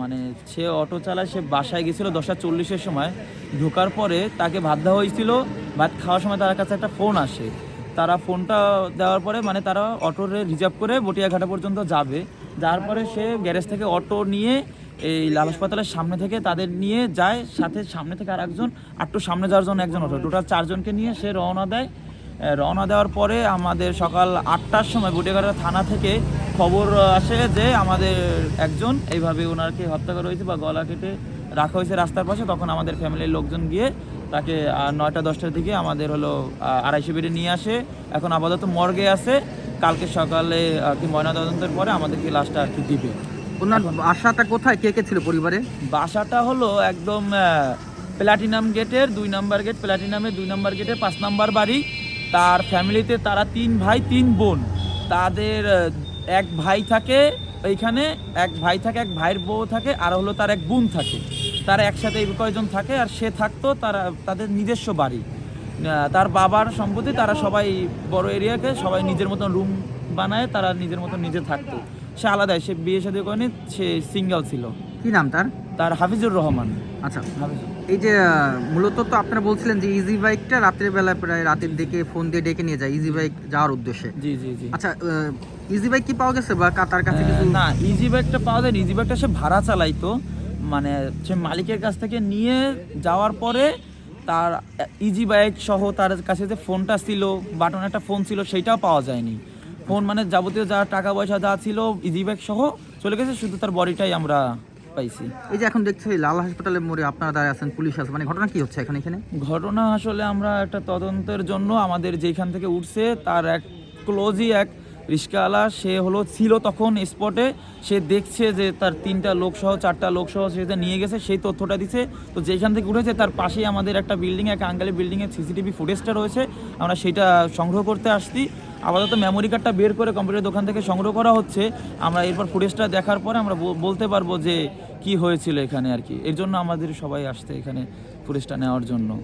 মানে সে অটো চালায়, সে বাসায় গেছিল দশটা চল্লিশের সময়। ঢোকার পরে তাকে ভাত দেওয়া হয়েছিল, ভাত খাওয়ার সময় তার কাছে একটা ফোন আসে। তারা ফোনটা দেওয়ার পরে মানে তারা অটোরে রিজার্ভ করে বটিয়াঘাটা পর্যন্ত যাবে। যার পরে সে গ্যারেজ থেকে অটো নিয়ে এই লাল হাসপাতালের সামনে থেকে তাদের নিয়ে যায়, সাথে সামনে থেকে আর একজন আটটু সামনে যাওয়ার জন্য একজন অটো। টোটাল চারজনকে নিয়ে সে রওনা দেয়। রওনা দেওয়ার পরে আমাদের সকাল আটটার সময় বুটিয়াঘাটা থানা থেকে খবর আসে যে আমাদের একজন এইভাবে ওনাকে হত্যা করা হয়েছে বা গলা কেটে রাখা হয়েছে রাস্তার পাশে তখন আমাদের ফ্যামিলির লোকজন গিয়ে তাকে নয়টা দশটার দিকে আমাদের হলো আড়াইশো বেডে নিয়ে আসে। এখন আপাতত মর্গে আছে। কালকে সকালে আর কি ময়নাতদন্তের পরে আমাদেরকে লাশটা আর কি দিবে। ওনার বাসাটা কোথায়? কে কে ছিল পরিবারে? বাসাটা হলো একদম প্ল্যাটিনাম গেটের দুই নাম্বার গেট প্ল্যাটিনামের দুই নাম্বার গেটের পাঁচ নাম্বার বাড়ি। তার ফ্যামিলিতে তারা তিন ভাই তিন বোন। তাদের এক ভাই থাকে এইখানে এক ভাই থাকে এক ভাইয়ের বউ থাকে আর হলো তার এক বোন থাকে। তারা একসাথে এই কয়জন থাকে আর সে থাকতো তারা তাদের নিজস্ব বাড়ি। তার বাবার সম্পত্তি তারা সবাই বড় এরিয়াকে সবাই নিজের মতন রুম বানায় তারা নিজের মতন নিজে থাকতো। সে আলাদাই সে বিয়ে সাথে করেনি সে সিঙ্গেল ছিল। কি নাম তার? তার হাফিজুর রহমান। আচ্ছা। হাফিজুর। এই যে মূলত তো আপনারা বলছিলেন যে ইজি বাইকটা রাতের বেলা প্রায় রাতের দিকে ফোন দিয়ে ডেকে নিয়ে যায় ইজি বাইক যাওয়ার উদ্দেশ্যে। জি জি জি। আচ্ছা ইজি বাইক কি পাওয়া গেছে বা কা- তার কাছে কিছু? না ইজি ব্যাগটা পাওয়া যায় ইজি ব্যাগটা সে ভাড়া চালাইতো। মানে সে মালিকের কাছ থেকে নিয়ে যাওয়ার পরে তার ইজি বাইক সহ তার কাছে যে ফোনটা ছিল বাটন একটা ফোন ছিল সেইটাও পাওয়া যায়নি। ফোন মানে যাবতীয় যা টাকা পয়সা যা ছিল ইজি ব্যাগ সহ চলে গেছে শুধু তার বডিটাই আমরা পাইছি। এই যে এখন দেখছি লাল হাসপাতালের মোড়ে আপনারা দাঁড়িয়ে আছেন পুলিশ আছে। মানে ঘটনা কি হচ্ছে এখানে এখানে? ঘটনা আসলে আমরা একটা তদন্তের জন্য আমাদের যেখান থেকে উঠছে তার এক ক্লোজই এক রিস্কাওয়ালা সে হলো, ছিল তখন স্পটে সে দেখছে যে তার তিনটা লোকসহ, চারটা লোকসহ সে যে নিয়ে গেছে, সেই তথ্যটা দিছে। তো যেখান থেকে উঠেছে, তার পাশেই আমাদের একটা বিল্ডিং এক আঙ্গালি বিল্ডিংয়ের সিসিটিভি ফুটেজটা রয়েছে। আমরা সেটা সংগ্রহ করতে আসছি। আপাতত মেমোরি কার্ডটা বের করে কম্পিউটার দোকান থেকে সংগ্রহ করা হচ্ছে। আমরা এরপর ফুটেজটা দেখার পরে আমরা বল- বলতে পারব যে কি হয়েছিল এখানে আর কি। এর জন্য আমাদের সবাই আসতে এখানে ফুটেজটা নেওয়ার জন্য।